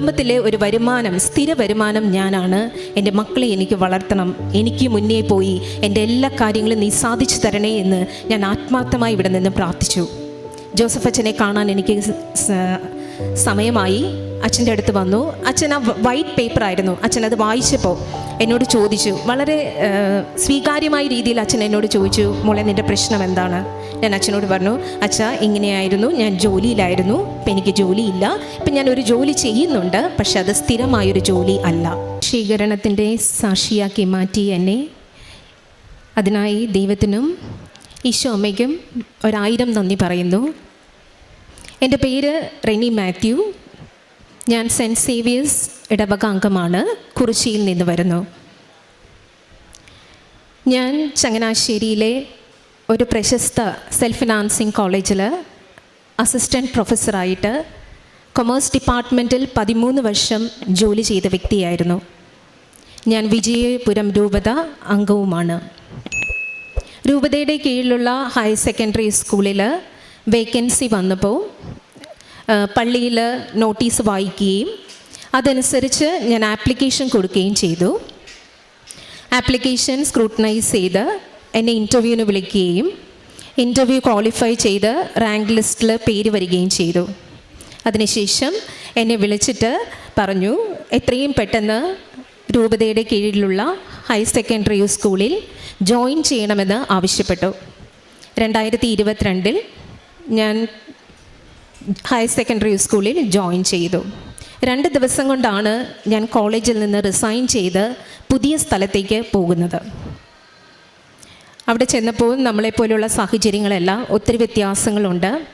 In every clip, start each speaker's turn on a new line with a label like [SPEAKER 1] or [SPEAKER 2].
[SPEAKER 1] കുടുംബത്തിലെ ഒരു വരുമാനം സ്ഥിര വരുമാനം ഞാനാണ്. എന്റെ മക്കളെ എനിക്ക് വളർത്തണം. എനിക്ക് മുന്നേ പോയി എന്റെ എല്ലാ കാര്യങ്ങളും നീ സാധിച്ചു തരണേ എന്ന് ഞാൻ ആത്മാർത്ഥമായി ഇവിടെ നിന്ന് പ്രാർത്ഥിച്ചു. ജോസഫ് അച്ഛനെ കാണാൻ എനിക്ക് സമയമായി അച്ഛന്റെ അടുത്ത് വന്നു. അച്ഛൻ ആ വൈറ്റ് പേപ്പർ ആയിരുന്നു. അച്ഛൻ അത് വായിച്ചപ്പോൾ എന്നോട് ചോദിച്ചു. വളരെ സ്വീകാര്യമായ രീതിയിൽ അച്ഛൻ എന്നോട് ചോദിച്ചു മോളെ നിന്റെ പ്രശ്നം എന്താണ്? ഞാൻ അച്ഛനോട് പറഞ്ഞു അച്ഛ ഇങ്ങനെയായിരുന്നു. ഞാൻ ജോലിയിലായിരുന്നു. ഇപ്പം എനിക്ക് ജോലിയില്ല. ഇപ്പം ഞാൻ ഒരു ജോലി ചെയ്യുന്നുണ്ട്. പക്ഷെ അത് സ്ഥിരമായൊരു ജോലി അല്ല. ശീകരണത്തിന്റെ സാക്ഷിയാക്കി മാറ്റി എന്നെ. അതിനായി ദൈവത്തിനും ഈശോ അമ്മയ്ക്കും ഒരായിരം നന്ദി പറയുന്നു. എന്റെ പേര് റെനി മാത്യു. ഞാൻ സെന്റ് സേവിയേഴ്സ് ഇടവക അംഗമാണ് കുറിച്ചിയിൽ നിന്ന് വരുന്നു. ഞാൻ ചങ്ങനാശ്ശേരിയിലെ ഒരു പ്രശസ്ത സെൽഫ് ഫിനാൻസിങ് കോളേജിൽ അസിസ്റ്റന്റ് പ്രൊഫസറായിട്ട് കൊമേഴ്സ് ഡിപ്പാർട്ട്മെന്റിൽ പതിമൂന്ന് വർഷം ജോലി ചെയ്ത വ്യക്തിയായിരുന്നു. ഞാൻ വിജയപുരം രൂപത അംഗവുമാണ്. രൂപതയുടെ കീഴിലുള്ള ഹയർ സെക്കൻഡറി സ്കൂളിൽ വേക്കൻസി വന്നപ്പോൾ പള്ളിയിൽ നോട്ടീസ് വായിക്കുകയും അതനുസരിച്ച് ഞാൻ ആപ്ലിക്കേഷൻ കൊടുക്കുകയും ചെയ്തു. ആപ്ലിക്കേഷൻ സ്ക്രൂട്ടനൈസ് ചെയ്ത് എന്നെ ഇന്റർവ്യൂവിന് വിളിക്കുകയും ഇന്റർവ്യൂ ക്വാളിഫൈ ചെയ്ത് റാങ്ക് ലിസ്റ്റിൽ പേര് വരികയും ചെയ്തു. അതിനുശേഷം എന്നെ വിളിച്ചിട്ട് പറഞ്ഞു എത്രയും പെട്ടെന്ന് രൂപതയുടെ കീഴിലുള്ള ഹയർ സെക്കൻഡറി സ്കൂളിൽ ജോയിൻ ചെയ്യണമെന്ന് ആവശ്യപ്പെട്ടു. രണ്ടായിരത്തി ഇരുപത്തിരണ്ടിൽ ഞാൻ ഹയർ സെക്കൻഡറി സ്കൂളിൽ ജോയിൻ ചെയ്തു. രണ്ട് ദിവസം കൊണ്ടാണ് ഞാൻ കോളേജിൽ നിന്ന് റിസൈൻ ചെയ്ത് പുതിയ സ്ഥലത്തേക്ക് പോകുന്നത്. അവിടെ ചെന്നപ്പോൾ നമ്മളെപ്പോലുള്ള സാഹചര്യങ്ങളെല്ലാം ഒത്തിരി വ്യത്യാസങ്ങളുണ്ട്.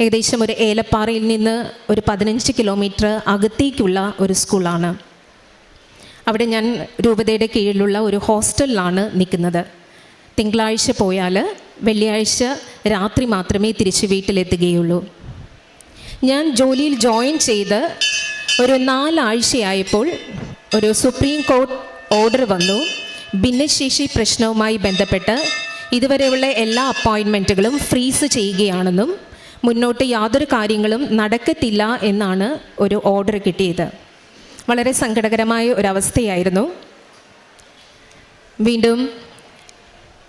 [SPEAKER 1] ഏകദേശം ഒരു ഏലപ്പാറയിൽ നിന്ന് ഒരു പതിനഞ്ച് കിലോമീറ്റർ അകത്തേക്കുള്ള ഒരു സ്കൂളാണ്. അവിടെ ഞാൻ രൂപതയുടെ കീഴിലുള്ള ഒരു ഹോസ്റ്റലിലാണ് നിൽക്കുന്നത്. തിങ്കളാഴ്ച പോയാൽ വെള്ളിയാഴ്ച രാത്രി മാത്രമേ തിരിച്ച് വീട്ടിലെത്തുകയുള്ളൂ. ഞാൻ ജോലിയിൽ ജോയിൻ ചെയ്ത് ഒരു നാലാഴ്ചയായപ്പോൾ ഒരു സുപ്രീം കോർട്ട് ഓർഡർ വന്നു. ഭിന്നശേഷി പ്രശ്നവുമായി ബന്ധപ്പെട്ട് ഇതുവരെയുള്ള എല്ലാ അപ്പോയിൻമെന്റുകളും ഫ്രീസ് ചെയ്യുകയാണെന്നും മുന്നോട്ട് യാതൊരു കാര്യങ്ങളും നടക്കത്തില്ല എന്നാണ് ഒരു ഓർഡർ കിട്ടിയത്. വളരെ സങ്കടകരമായ ഒരവസ്ഥയായിരുന്നു. വീണ്ടും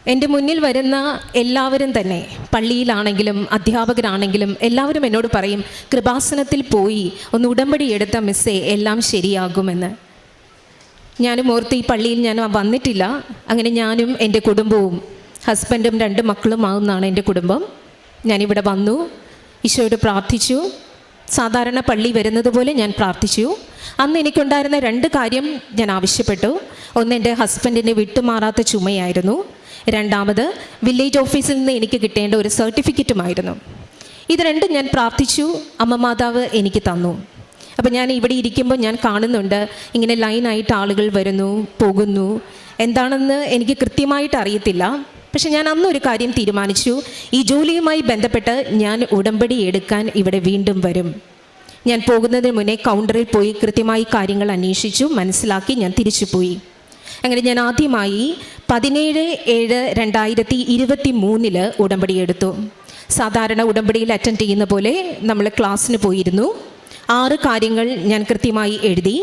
[SPEAKER 1] എന്റെ മുന്നിൽ വരുന്ന എല്ലാവരും തന്നെ പള്ളിയിലാണെങ്കിലും അധ്യാപകരാണെങ്കിലും എല്ലാവരും എന്നോട് പറയും കൃപാസനത്തിൽ പോയി ഒന്ന് ഉടമ്പടി എടുത്ത മിസ്സേ എല്ലാം ശരിയാകുമെന്ന്. ഞാനും ഓർത്ത് ഈ പള്ളിയിൽ ഞാൻ വന്നിട്ടില്ല. അങ്ങനെ ഞാനും എന്റെ കുടുംബവും ഹസ്ബൻഡും രണ്ട് മക്കളും മക്കളുമാവുന്നതാണ് എന്റെ കുടുംബം. ഞാനിവിടെ വന്നു ഈശോയോട് പ്രാർത്ഥിച്ചു. സാധാരണ പള്ളി വരുന്നത് പോലെ ഞാൻ പ്രാർത്ഥിച്ചു. അന്ന് എനിക്കുണ്ടായിരുന്ന രണ്ട് കാര്യം ഞാൻ ആവശ്യപ്പെട്ടു. ഒന്ന് എന്റെ ഹസ്ബൻഡിന്റെ വിട്ടുമാറാത്ത ചുമയായിരുന്നു. രണ്ടാമത് വില്ലേജ് ഓഫീസിൽ നിന്ന് എനിക്ക് കിട്ടേണ്ട ഒരു സർട്ടിഫിക്കറ്റുമായിരുന്നു ഇത് രണ്ടും ഞാൻ പ്രാർത്ഥിച്ചു അമ്മ മാതാവ് എനിക്ക് തന്നു. അപ്പം ഞാൻ ഇവിടെ ഇരിക്കുമ്പോൾ ഞാൻ കാണുന്നുണ്ട് ഇങ്ങനെ ലൈനായിട്ട് ആളുകൾ വരുന്നു പോകുന്നു. എന്താണെന്ന് എനിക്ക് കൃത്യമായിട്ട് അറിയത്തില്ല. പക്ഷെ ഞാൻ അന്നൊരു കാര്യം തീരുമാനിച്ചു ഈ ജോലിയുമായി ബന്ധപ്പെട്ട് ഞാൻ ഉടമ്പടി എടുക്കാൻ ഇവിടെ വീണ്ടും വരും. ഞാൻ പോകുന്നതിന് മുന്നേ കൗണ്ടറിൽ പോയി കൃത്യമായി കാര്യങ്ങൾ അന്വേഷിച്ചു മനസ്സിലാക്കി ഞാൻ തിരിച്ചു പോയി അങ്ങനെ ഞാൻ ആദ്യമായി പതിനേഴ് ഏഴ് രണ്ടായിരത്തി ഇരുപത്തി മൂന്നിൽ ഉടമ്പടി എടുത്തു. സാധാരണ ഉടമ്പടിയിൽ അറ്റൻഡ് ചെയ്യുന്ന പോലെ നമ്മൾ ക്ലാസ്സിന് പോയിരുന്നു. ആറ് കാര്യങ്ങൾ ഞാൻ കൃത്യമായി എഴുതി.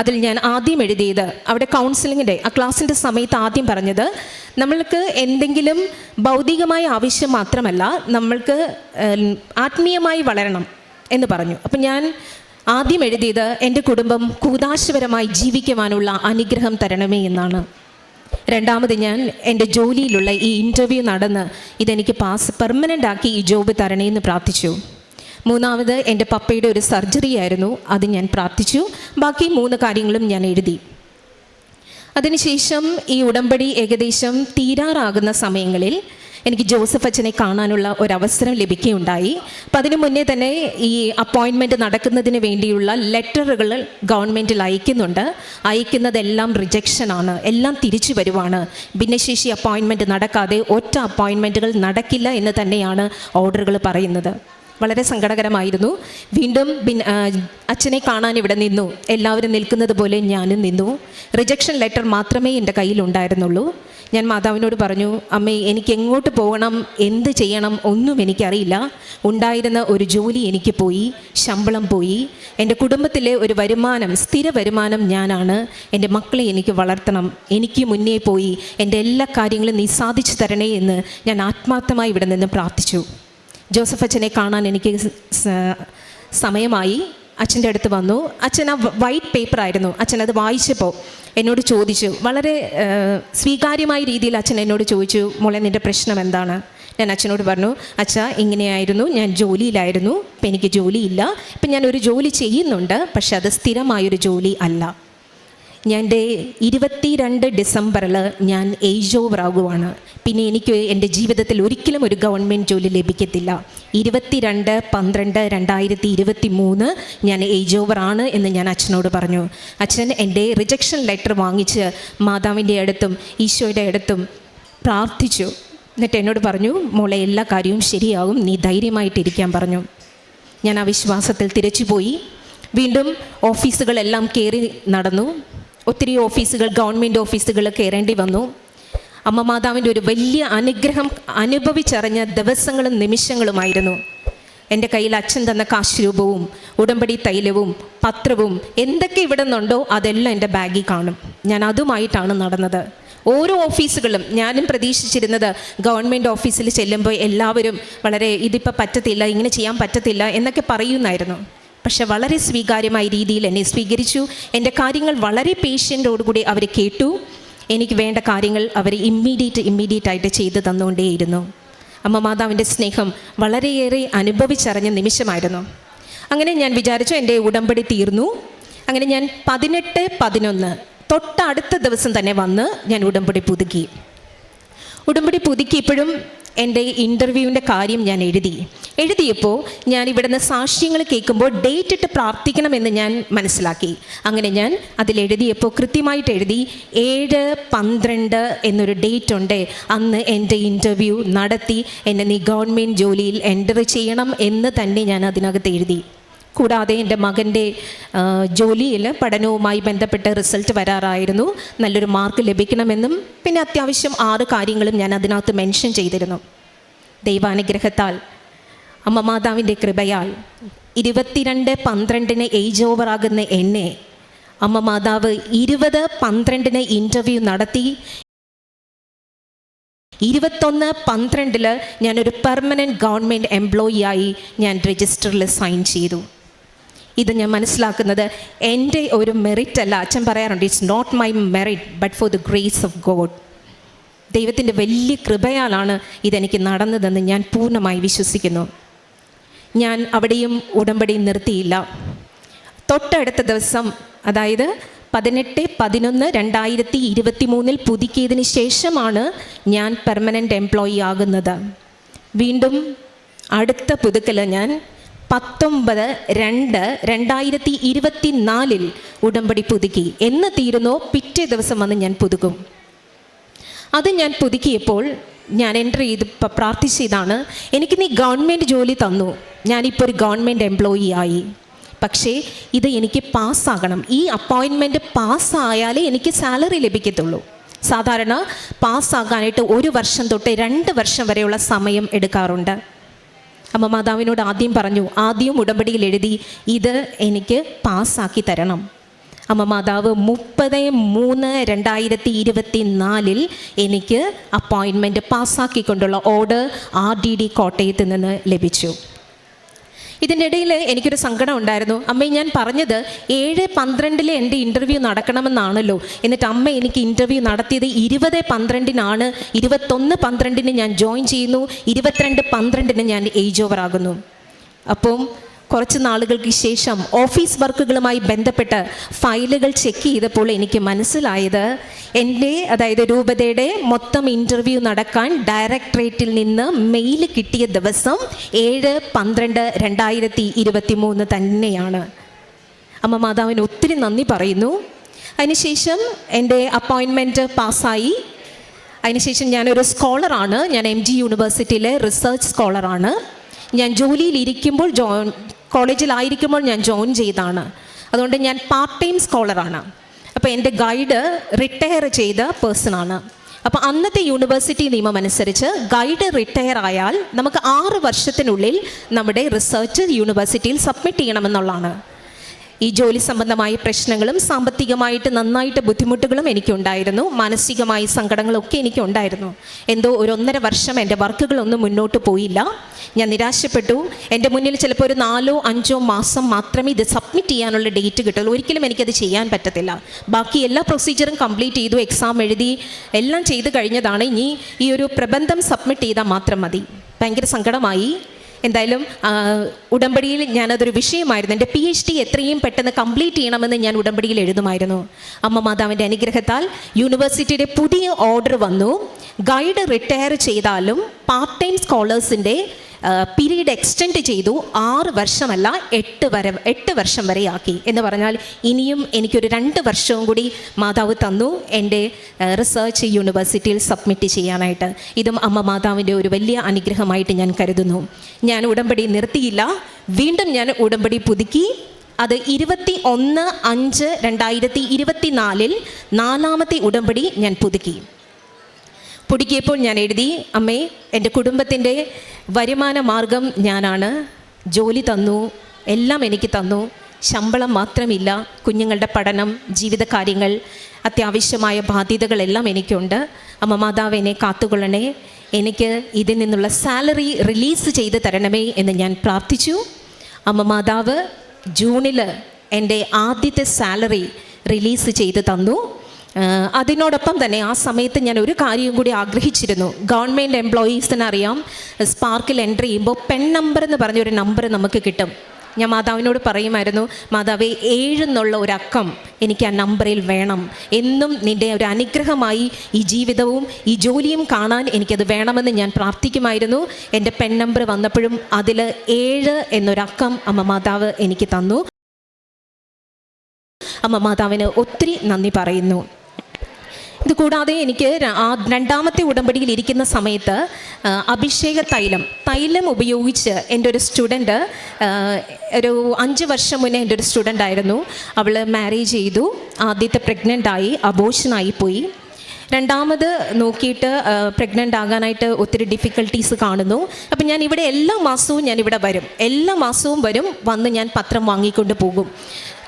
[SPEAKER 1] അതിൽ ഞാൻ ആദ്യം എഴുതിയത് അവിടെ കൗൺസിലിങ്ങിന്റെ ആ ക്ലാസ്സിന്റെ സമയത്ത് ആദ്യം പറഞ്ഞത് നമ്മൾക്ക് എന്തെങ്കിലും ഭൗതികമായ ആവശ്യം മാത്രമല്ല നമ്മൾക്ക് ആത്മീയമായി വളരണം എന്ന് പറഞ്ഞു. അപ്പം ഞാൻ ആദ്യം എഴുതിയത് എന്റെ കുടുംബം കൂതാശപരമായി ജീവിക്കുവാനുള്ള അനുഗ്രഹം തരണമേ എന്നാണ്. രണ്ടാമത് ഞാൻ എന്റെ ജോലിയിലുള്ള ഈ ഇന്റർവ്യൂ നടന്ന് ഇതെനിക്ക് പാസ് പെർമനന്റ് ആക്കി ഈ ജോബ് തരണേ എന്ന് പ്രാർത്ഥിച്ചു. മൂന്നാമത് എന്റെ പപ്പയുടെ ഒരു സർജറി ആയിരുന്നു അത് ഞാൻ പ്രാർത്ഥിച്ചു. ബാക്കി മൂന്ന് കാര്യങ്ങളും ഞാൻ എഴുതി. അതിനുശേഷം ഈ ഉടമ്പടി ഏകദേശം തീരാറാകുന്ന സമയങ്ങളിൽ എനിക്ക് ജോസഫ് അച്ഛനെ കാണാനുള്ള ഒരവസരം ലഭിക്കുകയുണ്ടായി. അപ്പം അതിനു മുന്നേ തന്നെ ഈ അപ്പോയിൻമെന്റ് നടക്കുന്നതിന് വേണ്ടിയുള്ള ലെറ്ററുകൾ ഗവൺമെന്റിൽ അയക്കുന്നുണ്ട്. അയക്കുന്നതെല്ലാം റിജക്ഷനാണ് എല്ലാം തിരിച്ചു വരുവാണ്. ഭിന്നശേഷി അപ്പോയിൻമെന്റ് നടക്കാതെ ഒറ്റ അപ്പോയിൻമെന്റുകൾ നടക്കില്ല എന്ന് തന്നെയാണ് ഓർഡറുകൾ പറയുന്നത്. വളരെ സങ്കടകരമായിരുന്നു. വീണ്ടും അച്ഛനെ കാണാൻ ഇവിടെ നിന്നു. എല്ലാവരും നിൽക്കുന്നത് പോലെ ഞാനും നിന്നു. റിജക്ഷൻ ലെറ്റർ മാത്രമേ എന്റെ കയ്യിൽ കയ്യിലുണ്ടായിരുന്നുള്ളൂ ഞാൻ മാതാവിനോട് പറഞ്ഞു അമ്മേ എനിക്ക് എങ്ങോട്ട് പോകണം? എന്ത് ചെയ്യണം? ഒന്നും എനിക്കറിയില്ല. ഉണ്ടായിരുന്ന ഒരു ജോലി എനിക്ക് പോയി ശമ്പളം പോയി. എന്റെ കുടുംബത്തിലെ ഒരു വരുമാനം സ്ഥിര വരുമാനം ഞാനാണ്. എന്റെ മക്കളെ എനിക്ക് വളർത്തണം. എനിക്ക് മുന്നേ പോയി. എന്റെ എല്ലാ കാര്യങ്ങളും നീ സാധിച്ചു തരണേ എന്ന് ഞാൻ ആത്മാർത്ഥമായി ഇവിടെ നിന്ന് പ്രാർത്ഥിച്ചു. ജോസഫ് അച്ഛനെ കാണാൻ എനിക്ക് സമയമായി. അച്ഛന്റെ അടുത്ത് വന്നു. അച്ഛൻ ആ വൈറ്റ് പേപ്പർ ആയിരുന്നു. അച്ഛൻ അത് വായിച്ചപ്പോൾ എന്നോട് ചോദിച്ചു. വളരെ സ്വീകാര്യമായ രീതിയിൽ അച്ഛൻ എന്നോട് ചോദിച്ചു മോളെ നിന്റെ പ്രശ്നം എന്താണ്? ഞാൻ അച്ഛനോട് പറഞ്ഞു അച്ഛ ഇങ്ങനെയായിരുന്നു. ഞാൻ ജോലിയിലായിരുന്നു. ഇപ്പം എനിക്ക് ജോലിയില്ല. ഇപ്പം ഞാൻ ഒരു ജോലി ചെയ്യുന്നുണ്ട്. പക്ഷെ അത് സ്ഥിരമായൊരു ജോലി അല്ല. ഞാൻ എന്റെ ഇരുപത്തിരണ്ട് ഡിസംബറിൽ ഞാൻ ഏജ് ഓവർ ആകുവാണ്. പിന്നെ എനിക്ക് എന്റെ ജീവിതത്തിൽ ഒരിക്കലും ഒരു ഗവൺമെന്റ് ജോലി ലഭിക്കത്തില്ല. ഇരുപത്തിരണ്ട് പന്ത്രണ്ട് രണ്ടായിരത്തി ഇരുപത്തി മൂന്ന് ഞാൻ ഏജ് ഓവർ ആണ് എന്ന് ഞാൻ അച്ഛനോട് പറഞ്ഞു. അച്ഛൻ എന്റെ റിജക്ഷൻ ലെറ്റർ വാങ്ങിച്ച് മാതാവിന്റെ അടുത്തും ഈശോയുടെ അടുത്തും പ്രാർത്ഥിച്ചു. എന്നിട്ട് എന്നോട് പറഞ്ഞു മോളെ എല്ലാ കാര്യവും ശരിയാകും. നീ ധൈര്യമായിട്ടിരിക്കാൻ പറഞ്ഞു. ഞാൻ ആ വിശ്വാസത്തിൽ തിരിച്ചുപോയി. വീണ്ടും ഓഫീസുകളെല്ലാം കയറി നടന്നു. ഒത്തിരി ഓഫീസുകൾ ഗവൺമെന്റ് ഓഫീസുകൾ കയറേണ്ടി വന്നു. അമ്മ മാതാവിന്റെ ഒരു വലിയ അനുഗ്രഹം അനുഭവിച്ചറിഞ്ഞ ദിവസങ്ങളും നിമിഷങ്ങളുമായിരുന്നു. എന്റെ കയ്യിൽ അച്ഛൻ തന്ന കാശ് രൂപവും ഉടമ്പടി തൈലവും പത്രവും എന്തൊക്കെ ഇവിടെ നിന്നുണ്ടോ അതെല്ലാം എന്റെ ബാഗിൽ കാണും. ഞാൻ അതുമായിട്ടാണ് നടന്നത്. ഓരോ ഓഫീസുകളും ഞാനും പ്രതീക്ഷിച്ചിരുന്നത് ഗവൺമെന്റ് ഓഫീസിൽ ചെല്ലുമ്പോൾ എല്ലാവരും വളരെ ഇതിപ്പോൾ പറ്റത്തില്ല ഇങ്ങനെ ചെയ്യാൻ പറ്റത്തില്ല എന്നൊക്കെ പറയുന്നായിരുന്നു. പക്ഷെ വളരെ സ്വീകാര്യമായ രീതിയിൽ എന്നെ സ്വീകരിച്ചു. എന്റെ കാര്യങ്ങൾ വളരെ പേഷ്യന്റോടുകൂടി അവർ കേട്ടു. എനിക്ക് വേണ്ട കാര്യങ്ങൾ അവർ ഇമ്മീഡിയറ്റ് ഇമ്മീഡിയറ്റ് ആയിട്ട് ചെയ്തു തന്നുകൊണ്ടേയിരുന്നു. അമ്മ മാതാവിന്റെ സ്നേഹം വളരെയേറെ അനുഭവിച്ചറിഞ്ഞ നിമിഷമായിരുന്നു. അങ്ങനെ ഞാൻ വിചാരിച്ചു എന്റെ ഉടമ്പടി തീർന്നു. അങ്ങനെ ഞാൻ പതിനെട്ട് പതിനൊന്ന് തൊട്ടടുത്ത ദിവസം തന്നെ വന്ന് ഞാൻ ഉടമ്പടി പുതുക്കി. ഉടമ്പടി പുതുക്കി ഇപ്പോഴും എന്റെ ഇന്റർവ്യൂവിന്റെ കാര്യം ഞാൻ എഴുതി. എഴുതിയപ്പോൾ ഞാൻ ഇവിടുന്ന് സാക്ഷ്യങ്ങൾ കേൾക്കുമ്പോൾ ഡേറ്റ് ഇട്ട് പ്രാർത്ഥിക്കണമെന്ന് ഞാൻ മനസ്സിലാക്കി. അങ്ങനെ ഞാൻ അതിൽ എഴുതിയപ്പോൾ കൃത്യമായിട്ട് എഴുതി ഏഴ് പന്ത്രണ്ട് എന്നൊരു ഡേറ്റ് ഉണ്ട്. അന്ന് എന്റെ ഇന്റർവ്യൂ നടത്തി എന്നെ നീ ഗവൺമെന്റ് ജോലിയിൽ എന്റർ ചെയ്യണം എന്ന് തന്നെ ഞാൻ അതിനകത്ത് എഴുതി. കൂടാതെ എന്റെ മകന്റെ ജോലിയിൽ പഠനവുമായി ബന്ധപ്പെട്ട റിസൾട്ട് വരാറായിരുന്നു. നല്ലൊരു മാർക്ക് ലഭിക്കണമെന്നും പിന്നെ അത്യാവശ്യം ആറ് കാര്യങ്ങളും ഞാൻ അതിനകത്ത് മെൻഷൻ ചെയ്തിരുന്നു. ദൈവാനുഗ്രഹത്താൽ അമ്മ മാതാവിന്റെ കൃപയാൽ ഇരുപത്തിരണ്ട് പന്ത്രണ്ടിന് ഏജ് ഓവറാകുന്ന എന്നെ അമ്മ മാതാവ് ഇരുപത് പന്ത്രണ്ടിന് ഇന്റർവ്യൂ നടത്തി. ഇരുപത്തൊന്ന് പന്ത്രണ്ടിൽ ഞാനൊരു പെർമനന്റ് ഗവൺമെന്റ് എംപ്ലോയി ആയി ഞാൻ രജിസ്റ്ററിൽ സൈൻ ചെയ്തു. ഇത് ഞാൻ മനസ്സിലാക്കുന്നത് എന്റെ ഒരു മെറിറ്റ് അല്ല. അച്ഛൻ പറയാറുണ്ട് it's not my merit but for the grace of God ദൈവത്തിന്റെ വലിയ കൃപയാലാണ് ഇതെനിക്ക് നടന്നതെന്ന് ഞാൻ പൂർണമായി വിശ്വസിക്കുന്നു. ഞാൻ അവിടെയും ഉടമ്പടി നിർത്തിയില്ല. തൊട്ടടുത്ത ദിവസം അതായത് പതിനെട്ട് പതിനൊന്ന് രണ്ടായിരത്തി ഇരുപത്തി മൂന്നിൽ പുതുക്കിയതിന് ശേഷമാണ് ഞാൻ പെർമനന്റ് എംപ്ലോയി ആകുന്നത്. വീണ്ടും അടുത്ത പുതുക്കൽ ഞാൻ പത്തൊമ്പത് രണ്ട് രണ്ടായിരത്തി ഇരുപത്തി നാലിൽ ഉടമ്പടി പുതുക്കി. എന്ന് തീരുന്നോ പിറ്റേ ദിവസം വന്ന് ഞാൻ പുതുക്കും അത് ഞാൻ പുതുക്കിയപ്പോൾ ഞാൻ എന്റർ ചെയ്ത് പ്രാർത്ഥിച്ചതാണ് എനിക്ക് നീ ഗവൺമെന്റ് ജോലി തന്നു. ഞാനിപ്പോൾ ഒരു ഗവൺമെന്റ് എംപ്ലോയി ആയി. പക്ഷേ ഇത് എനിക്ക് പാസ്സാകണം. ഈ അപ്പോയിൻമെന്റ് പാസ്സായാലേ എനിക്ക് സാലറി ലഭിക്കത്തുള്ളൂ. സാധാരണ പാസ്സാകാനായിട്ട് ഒരു വർഷം തൊട്ട് രണ്ട് വർഷം വരെയുള്ള സമയം എടുക്കാറുണ്ട്. അമ്മ മാതാവിനോട് ആദ്യം പറഞ്ഞു ആദ്യം ഉടമ്പടിയിൽ എഴുതി ഇത് എനിക്ക് പാസ്സാക്കി തരണം. അമ്മ മാതാവ് മുപ്പത് മൂന്ന് രണ്ടായിരത്തി ഇരുപത്തി നാലിൽ എനിക്ക് അപ്പോയിൻമെന്റ് പാസ്സാക്കിക്കൊണ്ടുള്ള ഓർഡർ ആർ ഡി ഡി കോട്ടയത്ത് നിന്ന് ലഭിച്ചു. ഇതിന്റെ ഇടയിൽ എനിക്കൊരു സങ്കടം ഉണ്ടായിരുന്നു. അമ്മ ഞാൻ പറഞ്ഞത് ഏഴ് പന്ത്രണ്ടിലെ എന്റെ ഇന്റർവ്യൂ നടക്കണമെന്നാണല്ലോ. എന്നിട്ട് അമ്മ എനിക്ക് ഇന്റർവ്യൂ നടത്തിയത് ഇരുപത് പന്ത്രണ്ടിനാണ്. ഇരുപത്തൊന്ന് പന്ത്രണ്ടിന് ഞാൻ ജോയിൻ ചെയ്യുന്നു. ഇരുപത്തിരണ്ട് പന്ത്രണ്ടിന് ഞാൻ ഏജ് ഓവർ ആകുന്നു. അപ്പം കുറച്ച് നാളുകൾക്ക് ശേഷം ഓഫീസ് വർക്കുകളുമായി ബന്ധപ്പെട്ട് ഫയലുകൾ ചെക്ക് ചെയ്തപ്പോൾ എനിക്ക് മനസ്സിലായത് എന്റെ അതായത് രൂപതയുടെ മൊത്തം ഇന്റർവ്യൂ നടക്കാൻ ഡയറക്ടറേറ്റിൽ നിന്ന് മെയിൽ കിട്ടിയ ദിവസം ഏഴ് പന്ത്രണ്ട് രണ്ടായിരത്തി ഇരുപത്തി മൂന്ന് തന്നെയാണ്. അമ്മ മാതാവിന് ഒത്തിരി നന്ദി പറയുന്നു. അതിനുശേഷം എന്റെ അപ്പോയിൻമെന്റ് പാസ്സായി അതിനുശേഷം ഞാനൊരു സ്കോളറാണ് ഞാൻ എം ജി യൂണിവേഴ്സിറ്റിയിലെ റിസർച്ച് സ്കോളറാണ് ഞാൻ ജോലിയിലിരിക്കുമ്പോൾ ജോ കോളേജിലായിരിക്കുമ്പോൾ ഞാൻ ജോയിൻ ചെയ്താണ്. അതുകൊണ്ട് ഞാൻ പാർട്ട് ടൈം സ്കോളറാണ് അപ്പോൾ എന്റെ ഗൈഡ് റിട്ടയർ ചെയ്ത പേഴ്സണാണ് അപ്പോൾ അന്നത്തെ യൂണിവേഴ്സിറ്റി നിയമം അനുസരിച്ച് ഗൈഡ് റിട്ടയർ ആയാൽ നമുക്ക് ആറ് വർഷത്തിനുള്ളിൽ നമ്മുടെ റിസർച്ച് യൂണിവേഴ്സിറ്റിയിൽ സബ്മിറ്റ് ചെയ്യണമെന്നുള്ളതാണ്. ഈ ജോലി സംബന്ധമായ പ്രശ്നങ്ങളും സാമ്പത്തികമായിട്ട് നന്നായിട്ട് ബുദ്ധിമുട്ടുകളും എനിക്കുണ്ടായിരുന്നു. മാനസികമായ സങ്കടങ്ങളൊക്കെ എനിക്കുണ്ടായിരുന്നു. എന്തോ ഒരു ഒന്നര വർഷം എന്റെ വർക്കുകളൊന്നും മുന്നോട്ട് പോയില്ല. ഞാൻ നിരാശപ്പെട്ടു. എന്റെ മുന്നിൽ ചിലപ്പോൾ ഒരു നാലോ അഞ്ചോ മാസം മാത്രമേ ഇത് സബ്മിറ്റ് ചെയ്യാനുള്ള ഡേറ്റ് കിട്ടുള്ളൂ. ഒരിക്കലും എനിക്കത് ചെയ്യാൻ പറ്റത്തില്ല. ബാക്കി എല്ലാ പ്രൊസീജിയറും കംപ്ലീറ്റ് ചെയ്തു എക്സാം എഴുതി എല്ലാം ചെയ്ത് കഴിഞ്ഞതാണ്. ഇനി ഈ ഒരു പ്രബന്ധം സബ്മിറ്റ് ചെയ്താൽ മാത്രം മതി. ഭയങ്കര സങ്കടമായി. എന്തായാലും ഉടമ്പടിയിൽ ഞാനതൊരു വിഷയമായിരുന്നു. എന്റെ പി എച്ച് ഡി എത്രയും പെട്ടെന്ന് കംപ്ലീറ്റ് ചെയ്യണമെന്ന് ഞാൻ ഉടമ്പടിയിൽ എഴുതുമായിരുന്നു. അമ്മ മാതാവിന്റെ അനുഗ്രഹത്താൽ യൂണിവേഴ്സിറ്റിയുടെ പുതിയ ഓർഡർ വന്നു. ഗൈഡ് റിട്ടയർ ചെയ്താലും പാർട്ട് ടൈം സ്കോളേഴ്സിന്റെ പീരീഡ് എക്സ്റ്റെൻഡ് ചെയ്തു ആറ് വർഷമല്ല എട്ട് വരെ എട്ട് വർഷം വരെ ആക്കി എന്ന് പറഞ്ഞാൽ ഇനിയും എനിക്കൊരു രണ്ട് വർഷവും കൂടി മാതാവ് തന്നു എന്റെ റിസർച്ച് യൂണിവേഴ്സിറ്റിയിൽ സബ്മിറ്റ് ചെയ്യാനായിട്ട്. ഇതും അമ്മ മാതാവിന്റെ ഒരു വലിയ അനുഗ്രഹമായിട്ട് ഞാൻ കരുതുന്നു. ഞാൻ ഉടമ്പടി നിർത്തിയില്ല. വീണ്ടും ഞാൻ ഉടമ്പടി പുതുക്കി. അത് ഇരുപത്തി ഒന്ന് അഞ്ച് രണ്ടായിരത്തി ഇരുപത്തിനാലിൽ നാലാമത്തെ ഉടമ്പടി ഞാൻ പുതുക്കി. പുതുക്കിയപ്പോൾ ഞാൻ എഴുതി അമ്മേ എന്റെ കുടുംബത്തിന്റെ വരുമാന മാർഗം ഞാനാണ്. ജോലി തന്നു എല്ലാം എനിക്ക് തന്നു. ശമ്പളം മാത്രമില്ല കുഞ്ഞുങ്ങളുടെ പഠനം ജീവിതകാര്യങ്ങൾ അത്യാവശ്യമായ ബാധ്യതകളെല്ലാം എനിക്കുണ്ട്. അമ്മ മാതാവ് എന്നെ കാത്തുകൊള്ളണേ. എനിക്ക് ഇതിൽ നിന്നുള്ള സാലറി റിലീസ് ചെയ്ത് തരണമേ എന്ന് ഞാൻ പ്രാർത്ഥിച്ചു. അമ്മ മാതാവ് ജൂണിൽ എന്റെ ആദ്യത്തെ സാലറി റിലീസ് ചെയ്ത് തന്നു. അതിനോടൊപ്പം തന്നെ ആ സമയത്ത് ഞാൻ ഒരു കാര്യം കൂടി ആഗ്രഹിച്ചിരുന്നു. ഗവൺമെന്റ് എംപ്ലോയീസിന് അറിയാം സ്പാർക്കിൽ എൻട്രി ചെയ്യുമ്പോൾ പെൺ നമ്പർ എന്ന് പറഞ്ഞൊരു നമ്പർ നമുക്ക് കിട്ടും. ഞാൻ മാതാവിനോട് പറയുമായിരുന്നു മാതാവേ ഏഴെന്നുള്ള ഒരു അക്കം എനിക്ക് ആ നമ്പറിൽ വേണം. എന്നും നിന്റെ ഒരു അനുഗ്രഹമായി ഈ ജീവിതവും ഈ ജോലിയും കാണാൻ എനിക്കത് വേണമെന്ന് ഞാൻ പ്രാർത്ഥിക്കുമായിരുന്നു. എന്റെ പെൺ നമ്പർ വന്നപ്പോഴും അതിൽ ഏഴ് എന്നൊരക്കം അമ്മ മാതാവ് എനിക്ക് തന്നു. അമ്മ മാതാവിന് ഒത്തിരി നന്ദി പറയുന്നു. ഇത് കൂടാതെ എനിക്ക് ആ രണ്ടാമത്തെ ഉടമ്പടിയിൽ ഇരിക്കുന്ന സമയത്ത് അഭിഷേക തൈലം. തൈലം ഉപയോഗിച്ച് എന്റെ ഒരു സ്റ്റുഡന്റ് ഒരു അഞ്ച് വർഷം മുന്നേ എന്റെ ഒരു സ്റ്റുഡന്റ് ആയിരുന്നു. അവൾ മാരേജ് ചെയ്തു. ആദ്യത്തെ പ്രഗ്നന്റ് ആയി അബോഷനായി പോയി. രണ്ടാമത് നോക്കിയിട്ട് പ്രഗ്നന്റ് ആകാനായിട്ട് ഒത്തിരി ഡിഫിക്കൽട്ടീസ് കാണുന്നു. അപ്പം ഞാൻ ഇവിടെ എല്ലാ മാസവും ഞാൻ ഇവിടെ വരും. എല്ലാ മാസവും വരും വന്ന് ഞാൻ പത്രം വാങ്ങിക്കൊണ്ട് പോകും.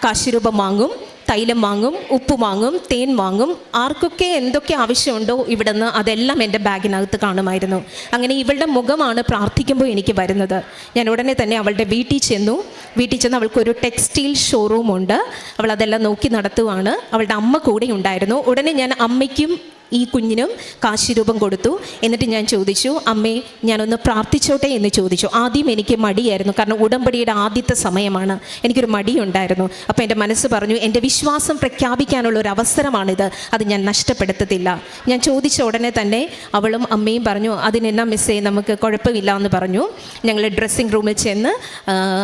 [SPEAKER 1] കാശുരൂപം വാങ്ങും. തൈലം വാങ്ങും ഉപ്പ് വാങ്ങും തേൻ വാങ്ങും. ആർക്കൊക്കെ എന്തൊക്കെ ആവശ്യമുണ്ടോ ഇവിടുന്ന് അതെല്ലാം എന്റെ ബാഗിനകത്ത് കാണുമായിരുന്നു. അങ്ങനെ ഇവളുടെ മുഖമാണ് പ്രാർത്ഥിക്കുമ്പോൾ എനിക്ക് വരുന്നത്. ഞാൻ ഉടനെ തന്നെ അവളുടെ വീട്ടിൽ ചെന്നു. വീട്ടിൽ ചെന്ന് അവൾക്കൊരു ടെക്സ്റ്റൈൽ ഷോറൂമുണ്ട്. അവൾ അതെല്ലാം നോക്കി നടത്തുവാണ്. അവളുടെ അമ്മ കൂടെ ഉണ്ടായിരുന്നു. ഉടനെ ഞാൻ അമ്മയ്ക്കും ഈ കുഞ്ഞിനും കാശിരൂപം കൊടുത്തു. എന്നിട്ട് ഞാൻ ചോദിച്ചു അമ്മേ ഞാനൊന്ന് പ്രാർത്ഥിച്ചോട്ടെ? എന്ന് ചോദിച്ചു. ആദ്യം എനിക്ക് മടിയായിരുന്നു. കാരണം ഉടമ്പടിയുടെ ആദ്യത്തെ സമയമാണ്. എനിക്കൊരു മടിയുണ്ടായിരുന്നു. അപ്പോൾ എന്റെ മനസ്സ് പറഞ്ഞു എന്റെ വിശ്വാസം പ്രഖ്യാപിക്കാനുള്ള ഒരു അവസരമാണിത്. അത് ഞാൻ നഷ്ടപ്പെടുത്തത്തില്ല. ഞാൻ ചോദിച്ച ഉടനെ തന്നെ അവളും അമ്മയും പറഞ്ഞു അതിനെന്നാ മിസ്സേ നമുക്ക് കുഴപ്പമില്ല എന്ന് പറഞ്ഞു. ഞങ്ങൾ ഡ്രസ്സിംഗ് റൂമിൽ ചെന്ന്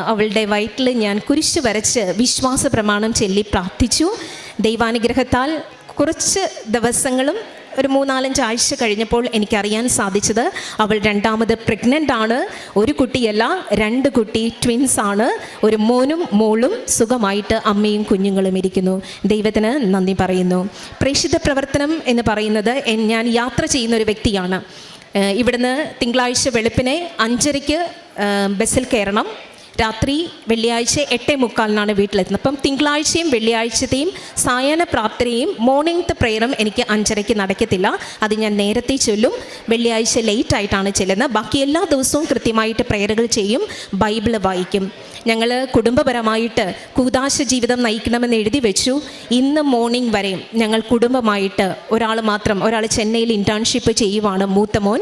[SPEAKER 1] അവളുടെ വയറ്റിൽ ഞാൻ കുരിശ് വരച്ച് വിശ്വാസ പ്രമാണം ചൊല്ലി പ്രാർത്ഥിച്ചു. ദൈവാനുഗ്രഹത്താൽ കുറച്ച് ദിവസങ്ങളും ഒരു മൂന്നാലഞ്ച് ആഴ്ച കഴിഞ്ഞപ്പോൾ എനിക്കറിയാൻ സാധിച്ചത് അവൾ രണ്ടാമത് പ്രഗ്നന്റ് ആണ്. ഒരു കുട്ടിയല്ല രണ്ട് കുട്ടി ട്വിൻസ് ആണ്. ഒരു മോനും മോളും സുഖമായിട്ട് അമ്മയും കുഞ്ഞുങ്ങളും ഇരിക്കുന്നു. ദൈവത്തിന് നന്ദി പറയുന്നു. പ്രേക്ഷിത പ്രവർത്തനം എന്ന് പറയുന്നത് ഞാൻ യാത്ര ചെയ്യുന്ന ഒരു വ്യക്തിയാണ് ഇവിടുന്ന് തിങ്കളാഴ്ച വെളുപ്പിനെ അഞ്ചരയ്ക്ക് ബസ്സിൽ കയറണം. രാത്രി വെള്ളിയാഴ്ച എട്ടേ മുക്കാലിനാണ് വീട്ടിലെത്തുന്നത്. അപ്പം തിങ്കളാഴ്ചയും വെള്ളിയാഴ്ചത്തെയും സായാഹ്ന പ്രാപ്തിയെയും മോർണിംഗത്തെ പ്രേയറും എനിക്ക് അഞ്ചരയ്ക്ക് നടക്കത്തില്ല. അത് ഞാൻ നേരത്തെ ചൊല്ലും. വെള്ളിയാഴ്ച ലേറ്റ് ആയിട്ടാണ് ചെല്ലുന്നത്. ബാക്കി എല്ലാ ദിവസവും കൃത്യമായിട്ട് പ്രേയറുകൾ ചെയ്യും. ബൈബിൾ വായിക്കും. ഞങ്ങൾ കുടുംബപരമായിട്ട് കൂതാശ ജീവിതം നയിക്കണമെന്ന് എഴുതി വെച്ചു. ഇന്ന് മോർണിംഗ് വരെയും ഞങ്ങൾ കുടുംബമായിട്ട് ഒരാൾ മാത്രം ഒരാൾ ചെന്നൈയിൽ ഇന്റേൺഷിപ്പ് ചെയ്യുവാണ് മൂത്ത മോൻ.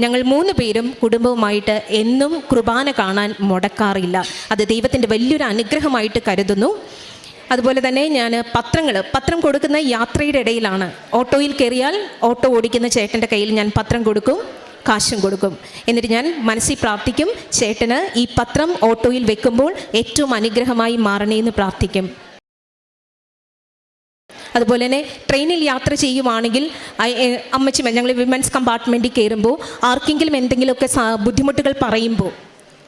[SPEAKER 1] ഞങ്ങൾ മൂന്ന് പേരും കുടുംബവുമായിട്ട് എന്നും കുർബാന കാണാൻ മുടക്കാറില്ല. അത് ദൈവത്തിന്റെ വലിയൊരു അനുഗ്രഹമായിട്ട് കരുതുന്നു. അതുപോലെ തന്നെ ഞാൻ പത്രങ്ങൾ പത്രം കൊടുക്കുന്ന യാത്രയുടെ ഇടയിലാണ്. ഓട്ടോയിൽ കയറിയാൽ ഓട്ടോ ഓടിക്കുന്ന ചേട്ടന്റെ കയ്യിൽ ഞാൻ പത്രം കൊടുക്കും. കാശും കൊടുക്കും. എന്നിട്ട് ഞാൻ മനസ്സിൽ പ്രാർത്ഥിക്കും ചേട്ടന് ഈ പത്രം ഓട്ടോയിൽ വെക്കുമ്പോൾ ഏറ്റവും അനുഗ്രഹമായി മാറണേ എന്ന് പ്രാർത്ഥിക്കും. അതുപോലെ തന്നെ ട്രെയിനിൽ യാത്ര ചെയ്യുവാണെങ്കിൽ അമ്മച്ചിമ്മ ഞങ്ങൾ വിമൻസ് കമ്പാർട്ട്മെന്റിൽ കയറുമ്പോൾ ആർക്കെങ്കിലും എന്തെങ്കിലുമൊക്കെ ബുദ്ധിമുട്ടുകൾ പറയുമ്പോൾ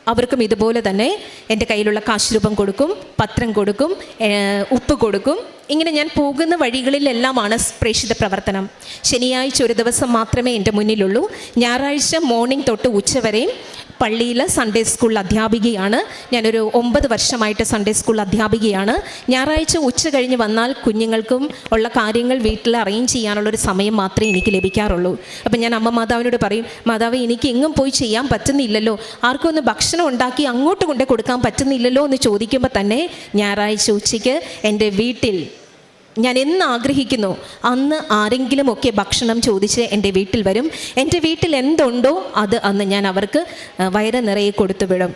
[SPEAKER 1] അവർക്കും ഇതുപോലെ തന്നെ എന്റെ കയ്യിലുള്ള കാശ് രൂപം കൊടുക്കും പത്രം കൊടുക്കും ഉപ്പ് കൊടുക്കും. ഇങ്ങനെ ഞാൻ പോകുന്ന വഴികളിലെല്ലാമാണ് പ്രേക്ഷിത പ്രവർത്തനം. ശനിയാഴ്ച ഒരു ദിവസം മാത്രമേ എന്റെ മുന്നിലുള്ളൂ. ഞായറാഴ്ച മോർണിംഗ് തൊട്ട് ഉച്ചവരെയും പള്ളിയിൽ സൺഡേ സ്കൂൾ അധ്യാപികയാണ്. ഞാനൊരു ഒമ്പത് വർഷമായിട്ട് സൺഡേ സ്കൂൾ അധ്യാപികയാണ്. ഞായറാഴ്ച ഉച്ച കഴിഞ്ഞ് വന്നാൽ കുഞ്ഞുങ്ങൾക്കും ഉള്ള കാര്യങ്ങൾ വീട്ടിൽ അറേഞ്ച് ചെയ്യാനുള്ളൊരു സമയം മാത്രമേ എനിക്ക് ലഭിക്കാറുള്ളൂ. അപ്പം ഞാൻ അമ്മ മാതാവിനോട് പറയും മാതാവ് എനിക്ക് എങ്ങും പോയി ചെയ്യാൻ പറ്റുന്നില്ലല്ലോ. ആർക്കും ഒന്ന് ഭക്ഷണം ഉണ്ടാക്കി അങ്ങോട്ട് കൊണ്ടേ കൊടുക്കാൻ പറ്റുന്നില്ലല്ലോ? എന്ന് ചോദിക്കുമ്പോൾ തന്നെ ഞായറാഴ്ച ഉച്ചയ്ക്ക് എന്റെ വീട്ടിൽ ഞാൻ എന്ന് ആഗ്രഹിക്കുന്നു അന്ന് ആരെങ്കിലുമൊക്കെ ഭക്ഷണം ചോദിച്ച് എന്റെ വീട്ടിൽ വരും. എന്റെ വീട്ടിൽ എന്തുണ്ടോ അത് അന്ന് ഞാൻ അവർക്ക് വയറ് നിറയെ കൊടുത്തു വിടും